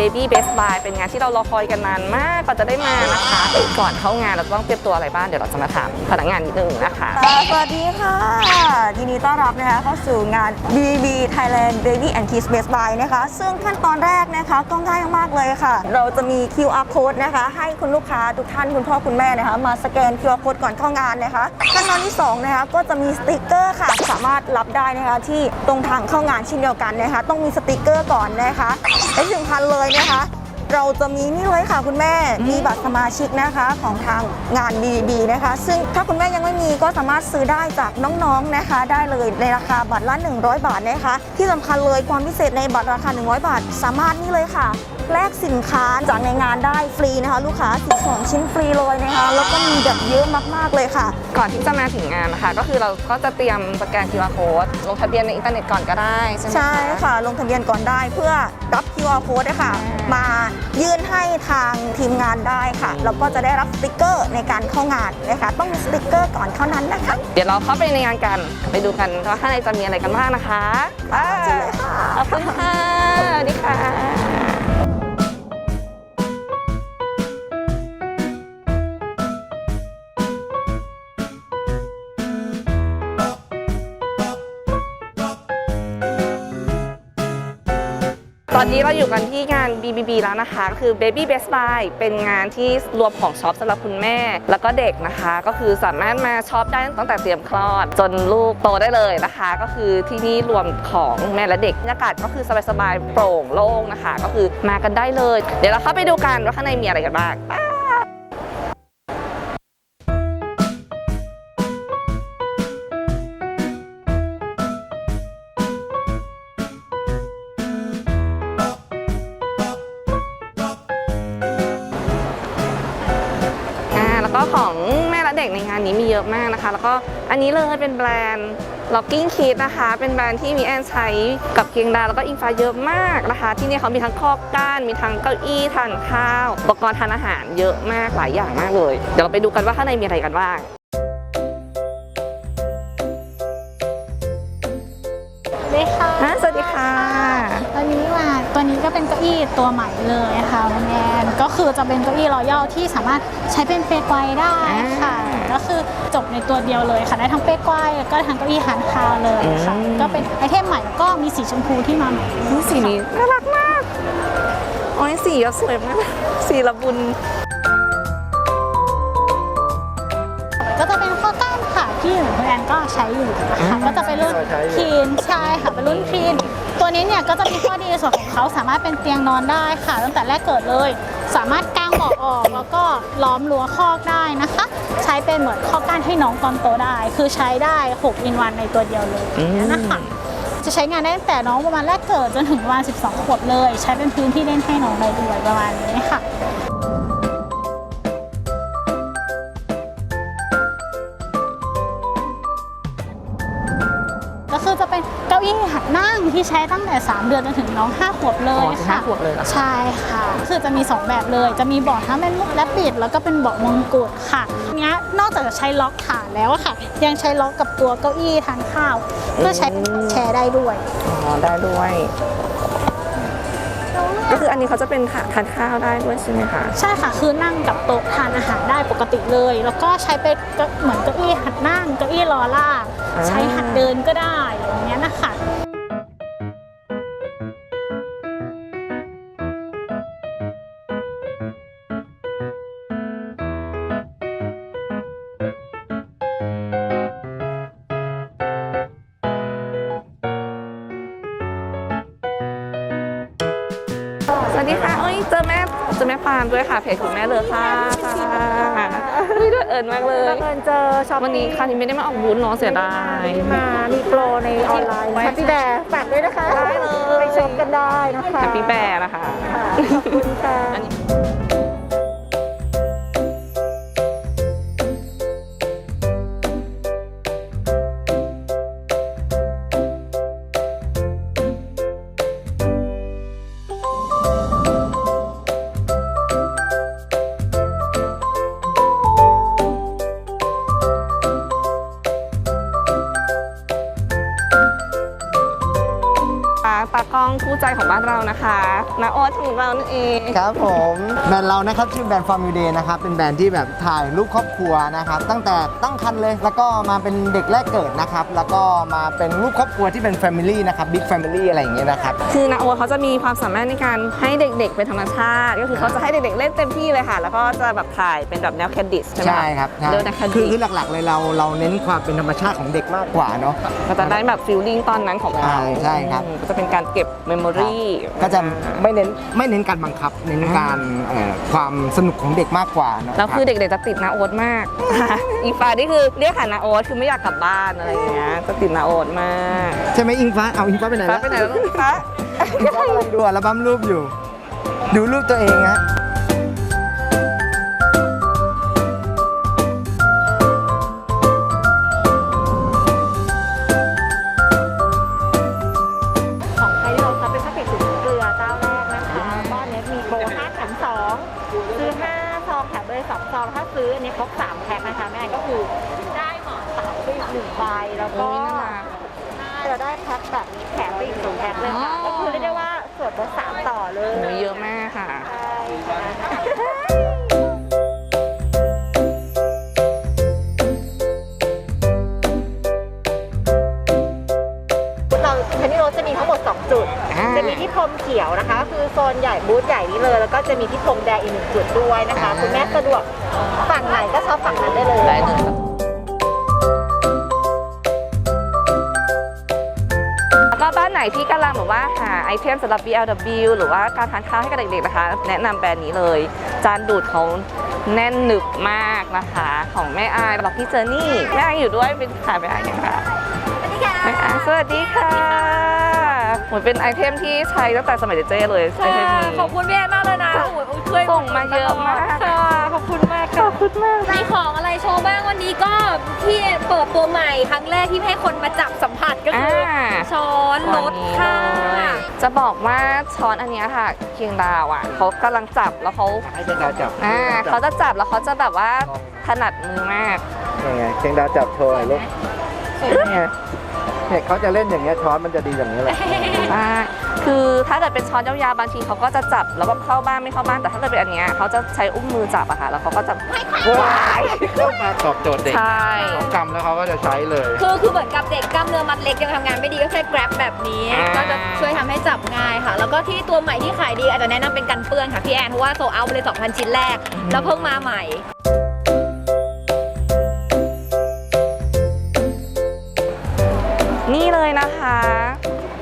Baby Best Buy เป็นงานที่เรารอคอยกันนานมากกว่าจะได้มานะคะ ก่อนเข้างานเราต้องเตรียมตัวอะไรบ้างเดี๋ยวเราจะมาถามพนักงานนิดนึงนะคะค่ะสวัสดีค่ะยินดีต้อนรับนะคะเข้าสู่งาน BB Thailand Baby and Kids Best Buy นะคะ ซึ่งขั้นตอนแรก นะคะก็ง่ายมากเลยค่ะ เราจะมี QR code นะคะ ให้คุณลูกค้าทุกท่านคุณพ่อคุณแม่นะคะ มาสแกน QR code ก่อนเข้างานนะคะขั้นตอนที่สองนะคะก็จะมีสติกเกอร์ค่ะ สามารถรับได้นะคะที่ตรงทางเข้างานเช่นเดียวกันนะคะ ต้องมีสติกเกอร์ก่อนนะคะและที่สำคัญเลยนะคะ เราจะมีนี่เลยค่ะคุณแม่ มีบัตรสมาชิกนะคะของทางงาน BB นะคะ ซึ่งถ้าคุณแม่ยังไม่มีก็สามารถซื้อได้จากน้องๆนะคะ ได้เลยในราคาบัตรละ 100 บาทนะคะ ที่สำคัญเลยความพิเศษในบัตรราคา 100 บาท สามารถนี่เลยค่ะ แลกสินค้าจากในงานได้ฟรีนะคะ ลูกค้า 12 ชิ้นฟรีเลยนะคะแล้วก็มีแบบเยอะมากๆเลยค่ะ ก่อนที่จะมาถึงงานนะคะ ก็คือเราก็จะเตรียมสแกน QR code ลงทะเบียนในอินเทอร์เน็ตก่อนก็ได้ใช่ไหมใช่คะค่ะ ลงทะเบียนก่อนได้เพื่อรับ QR code นะคะอ่ามมายื่นให้ทางทีมงานได้ค่ะแล้วก็จะได้รับสติกเกอร์ในการเข้างานนะคะ ต้องมีสติกเกอร์ก่อนเท่านั้นนะคะเดี๋ยวเราเข้าไปในงานกัน ไปดูกันว่าข้างในจะมีอะไรกันบ้างนะคะไปเชิญเลยค่ะขอบคุณค่ะ อนนี้เราอยู่กันที่งาน BBB แล้วนะคะ คือ Baby Best Buy เป็นงานที่รวมของช็อปสำหรับคุณแม่ แล้วก็เด็กนะคะ ก็คือสามารถมาช็อปได้ตั้งแต่เตรียมคลอด จนลูกโตได้เลยนะคะ ก็คือที่นี่รวมของแม่และเด็กบรรยากาศก็คือสบายๆโปร่งโล่งนะคะ ก็คือมากันได้เลย เดี๋ยวเราเข้าไปดูกันว่าข้างในมีอะไรกันบ้าง อะมากนะคะ แล้วก็อันนี้เลยเป็นแบรนด์ Locking Kit นะคะ เป็นแบรนด์ที่มีแอนใช้กับเกียงดา แล้วก็อิงฟ้าเยอะมากนะคะ ที่นี่เขามีทั้งคอกก้าน มีทั้งเก้าอี้ทานข้าว อุปกรณ์ทานอาหารเยอะมากหลายอย่างมากเลย เดี๋ยวเราไปดูกันว่าข้างในมีอะไรกันบ้างสวัสดีค่ะอะ สวัสดีค่ะวันนี้มาตัวนี้ก็เป็นเก้าอี้ตัวใหม่เลยค่ะคุณแอนก็คือจะเป็นเก้าอี้รอยัลที่สามารถใช้เป็นเปรย์ไกวได้ ค่ะอ่าก็คือจบในตัวเดียวเลยค่ะได้ทั้งเปรย์ไกวแล้วก็ทั้งเก้าอี้หันคาวเลยค่ะ อืม ก็เป็นไอเทมใหม่แล้วก็มีสีชมพูที่มาใหม่นี่สีนี้น่ารักมากโอ้ยสีก็สวยมาก สีละบุญ ก็จะเป็นข้อก้านค่ะที่เหมือนคุณแอนก็ใช้อยู่นะคะก็จะเป็นรุ่นคีนใช่ค่ะเป็นรุ่นคีนตัวนี้เนี่ยก็จะมีข้อดีในส่วนของเขาสามารถเป็นเตียงนอนได้ค่ะ ตั้งแต่แรกเกิดเลย สามารถกางเบาะออกแล้วก็ล้อมรั้วคอกได้นะคะ ใช้เป็นเหมือนข้อก้านให้น้องตอนโตได้ คือใช้ได้6อินวันในตัวเดียวเลยอืมนะคะจะใช้งานได้ตั้งแต่น้องประมาณแรกเกิดจนถึงประมาณ 12 ขวบเลย ใช้เป็นพื้นที่เล่นให้น้องได้ด้วยประมาณนี้ค่ะ ที่ใช้ตั้งแต่ 3 เดือนจนถึงน้อง 5 ขวบเลอ๋ยอถึงค่ะห้าขวบเลยเหรอ ใช่ค่ะ คือจะมี 2 แบบเลย จะมีเบาะทั้งเป็นมุกและปิด แล้วก็เป็นเบาะมงกุฎค่ะเนี้ยนอกจากจะใช้ล็อกฐานแล้วอะค่ะ ยังใช้ล็อกกับตัวเก้าอี้ทานข้าว เพื่อใช้เป็นแชร์ได้ด้วย อ๋อได้ด้วย ก็คืออันนี้เขาจะเป็นทานข้าวได้ด้วยใช่ไหมคะใช่ค่ะ คือนั่งกับโต๊ะทานอาหารได้ปกติเลย แล้วก็ใช้เป็นก็เหมือนเก้าอี้หัดนั่งเก้าอี้รอลากอ่าใช้หัดเดินก็ได้อย่างเงี้ยนะคะ อแม่เจอแม่ปานด้วยค่ะเพจคุณแม่เลยค่ะค่ะนี่ด้วยเอิญมากเลยบังเอิญเจอช็อปวันนี้คราวนี้ไม่ได้มาออกบูธเนาะเสียดายมามีโปรในออนไลน์แฮปปี้แบร์ฝากด้วยนะคะได้เลยไปช็อปกันได้นะคะแฮปปี้แบร์นะคะค่ะขอบคุณค่ะ คู่ใจของบ้านเรานะคะนาโอ๊ตของเรานั่นเองครับผมแบรนด์เรานะครับชื่อแบรนด์ Farm New Day นะครับเป็นแบรนด์ที่แบบถ่ายรูปครอบครัวนะครับตั้งแต่ตั้งครรภ์เลย แล้วก็มาเป็นเด็กแรกเกิดนะครับแล้วก็มาเป็นรูปครอบครัวที่เป็น Family นะครับ Big Family อะไรอย่างเงี้ยนะครับคือนาโอ๊ตเขาจะมีความสามารถในการให้เด็กๆเป็นธรรมชาติ ก็คือเขาจะให้เด็กๆเล่นเต็มที่เลยค่ะ แล้วก็จะแบบถ่ายเป็นแบบแนวแคนดิสใช่ไหมใช่ครับใช่เดินแนวแคนคืดิอสคือหลักๆเลยเราเราเน้นความเป็นธรรมชาติของเด็กมากกว่าเนาะก็จะได้แบบฟิลลิ่งตอนนั้นของเราใช่ใช่ครับอืมก็จะเป็นการเก็บเมมโมรีก็จะไม่เน้นไม่เน้นการบังคับ เน้นการเอ่อความสนุกของเด็กมากกว่าเนาะแล้วคือรับเด็กๆจะติดนาโอ๊ตมากอีกฝ่ายนี่คือเรียกหานาโอ๊ตคือไม่อยากกลับบ้านอะไรอย่างเงี้ยจะติดนาโอ๊ตมากใช่ไหมอิงฟ้าเอาอิงฟ้าไปไหนฟ้าแล้วไปไหนแล้วลูกฟ้าอิงฟ้ากำลังดูอัลบั้มรูปอยู่ ดูรูปตัวเองฮะ เลยโอ้ยเยอะมากค่ะใช่ค่ะเราเทนนิโรสจะมีทั้งหมด 2 จุด อ่า จะมีที่พรมเขียวนะคะ คือโซนใหญ่บูธใหญ่นี้เลย แล้วก็จะมีที่พรมแดงอีกหนึ่งจุดด้วยนะคะ คุณแม่สะดวกฝั่งไหนก็ชอบฝั่งนั้นได้เลย ได้เลย นไหนที่กำลังแบบว่าหาไอเทมสำหรับ BLW หรือว่าการทานข้าวให้กับเด็กๆนะคะ แนะนำแบรนด์นี้เลย จานดูดเขาแน่นหนึบมากนะคะ ของแม่อายบอกพี่เจอนี่ แม่อายอยู่ด้วยเป็นขายแม่อายยังคะแม่อายสวัสดีค่ะ เหมือนเป็นไอเทมที่ใช้ตั้งแต่สมัยเจ๊เลยไอเทมนี้ ขอบคุณพี่แอนมากเลยนะโอ้โหช่วยส่งมาเยอะมากค่ะ ขอบคุณมากค่ะขอบคุณมาก มีของอะไรโชว์บ้างวันนี้ก็ที่เปิดตัวใหม่ครั้งแรกที่ให้คนมาจับสัมผัสก็คืออาช้อนรถค่ะ จะบอกว่าช้อนอันเนี้ยค่ะเคียงดาวอะเขากำลังจับแล้วเขาให้เชียงดาวจับอ่าเขาจะจับแล้วเขาจะแบบว่าถนัดมือมากยังไงเชียงดาวจับโชว์หน่อยลูกนี่ไง เนี่ยเขาจะเล่นอย่างเงี้ยช้อนมันจะดีอย่างนี้แหละอ่าคือถ้าเกิดเป็นช้อนยาวๆบางทีเขาก็จะจับแล้วก็เข้าบ้านไม่เข้าบ้านแต่ถ้าเกิดเป็นอันเนี้ยเขาจะใช้อุ้มมือจับอะค่ะแล้วเขาก็จะว้ายเข้ามาตอบโจทย์เด็กใช่เขากำแล้วเขาก็จะใช้เลย คือคือเหมือนกับเด็กกล้ามเนื้อมัดเล็กยังทำงานไม่ดีก็ใช้ grab แบบนี้อ่า ก็จะช่วยทำให้จับง่ายค่ะ แล้วก็ที่ตัวใหม่ที่ขายดีอาจจะแนะนำเป็นกันเปื้อนค่ะพี่แอนเพราะว่าโซเอาไปเลย2,000 ชิ้นแรก แล้วเพิ่งมาใหม่ เลยนะคะ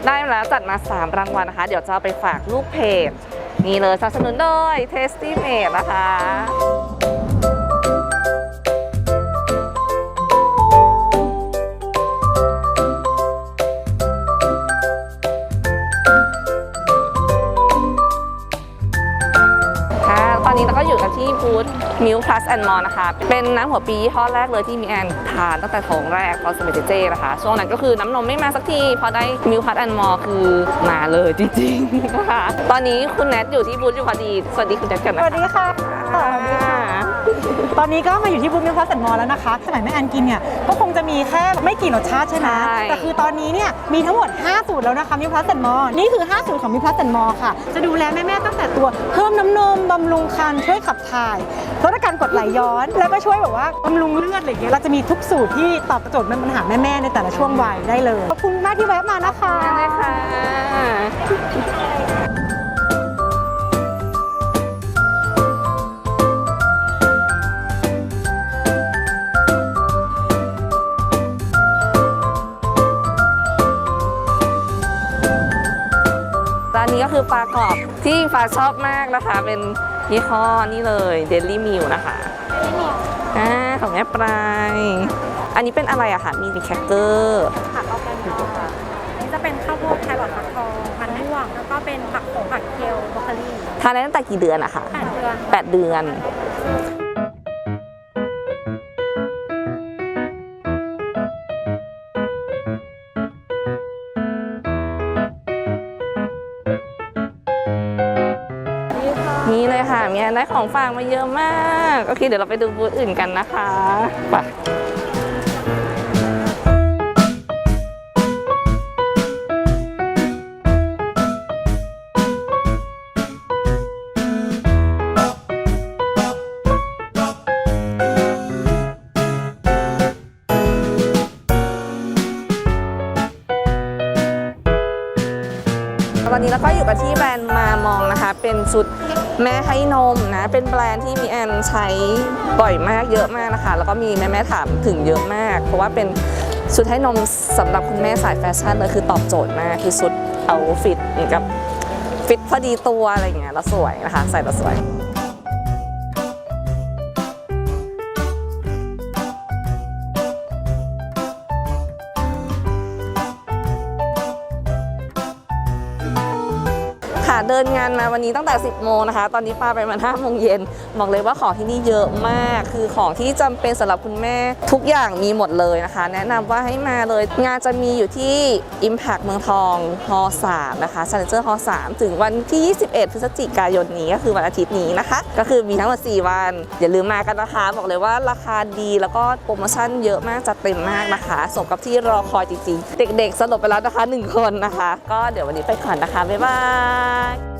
ได้แล้วจัดมา 3 รางวัลนะคะ เดี๋ยวจะเอาไปฝากลูกเพจ นี่เลยสนับสนุนโดย Tasty Made นะคะ Plus and More นะคะ เป็นน้ำหัวปียี่ห้อแรกเลยที่มีแอนทานตั้งแต่ท้องแรกตอนสมัยเจๆนะคะ ช่วงนั้นก็คือน้ำนมไม่มาสักที พอได้ Milk Plus and More คือมาเลยจริงๆนะคะตอนนี้คุณแนทอยู่ที่บูธอยู่พอดี สวัสดีคุณแนทกันสนะคะวัสดีค่ะสวัสดีค่ะ ตอนนี้ก็มาอยู่ที่บูธมิลค์พลัสแอนด์มอลแล้วนะคะ สมัยแม่แอนกินเนี่ยก็คงจะมีแค่ไม่กี่รสชาติใช่ไหมใช่ แต่คือตอนนี้เนี่ยมีทั้งหมด 5 สูตรแล้วนะคะมิลค์พลัสแอนด์มอลนี่คือ 5 สูตรของมิลค์พลัสแอนด์มอลค่ะ จะดูแลแม่ๆตั้งแต่ตัวเพิ่มน้ำนมบำรุงครรภ์ช่วยขับถ่ายลดอาการกรดไหลย้อน แล้วก็ช่วยแบบว่าบำรุงเลือดอะไรอย่างเงี้ยเราจะมีทุกสูตรที่ตอบโจทย์ปัญหาแม่ๆในแต่ละช่วงวัยได้เลยขอบคุณมากที่แวะมานะคะ ได้เลยค่ะ นนี้ก็คือปลากรอบที่ฟ้าชอบมากนะคะ เป็นยี่ห้อนี่เลยเดลี่มิลนะคะอ่าของแม่ปลายอันนี้เป็นอะไรอะคะมีมีแคคเกอร์ผักเอาแกนค่ะนี่จะเป็นข้าวโพดแครอทฟักทองมันม่วงแล้วก็เป็นผักโขมผักเคลบรอกโคลีทานได้ตั้งแต่กี่เดือนอะคะแปดเดือนแปดเดือนนี่ ได้ของฝากมาเยอะมาก โอเค เดี๋ยวเราไปดูบูธอื่นกันนะคะ ไป เป็นชุดแม่ให้นมนะ เป็นแบรนด์ที่มีแอนใช้บ่อยมากเยอะมากนะคะ แล้วก็มีแม่ๆถามถึงเยอะมาก เพราะว่าเป็นชุดให้นมสำหรับคุณแม่สายแฟชั่นเลยคือตอบโจทย์มากคือชุดเอาฟิตเหมือนกับฟิตพอดีตัวอะไรอย่างเงี้ยแล้วสวยนะคะ ใส่แล้วสวย เดินงานมาวันนี้ตั้งแต่ 10 โมงนะคะ ตอนนี้ปาไปมา5โมงเย็นบอกเลยว่าของที่นี่เยอะมาก คือของที่จำเป็นสำหรับคุณแม่ทุกอย่างมีหมดเลยนะคะ แนะนำว่าให้มาเลย งานจะมีอยู่ที่ Impact เมืองทองฮอ3นะคะ Challenger ฮ3ถึงวันที่ 21 พฤศจิกายนนี้ก็คือวันอาทิตย์นี้นะคะ ก็คือมีทั้งหมด4วัน อย่าลืมมากันนะคะ บอกเลยว่าราคาดีแล้วก็โปรโมชั่นเยอะมากจัดเต็มมากนะคะสมกับที่รอคอยจริงๆ เด็กๆสลบไปแล้วนะคะหนึ่งคนนะคะ ก็เดี๋ยววันนี้ไปก่อนนะคะ บ๊ายบาย back.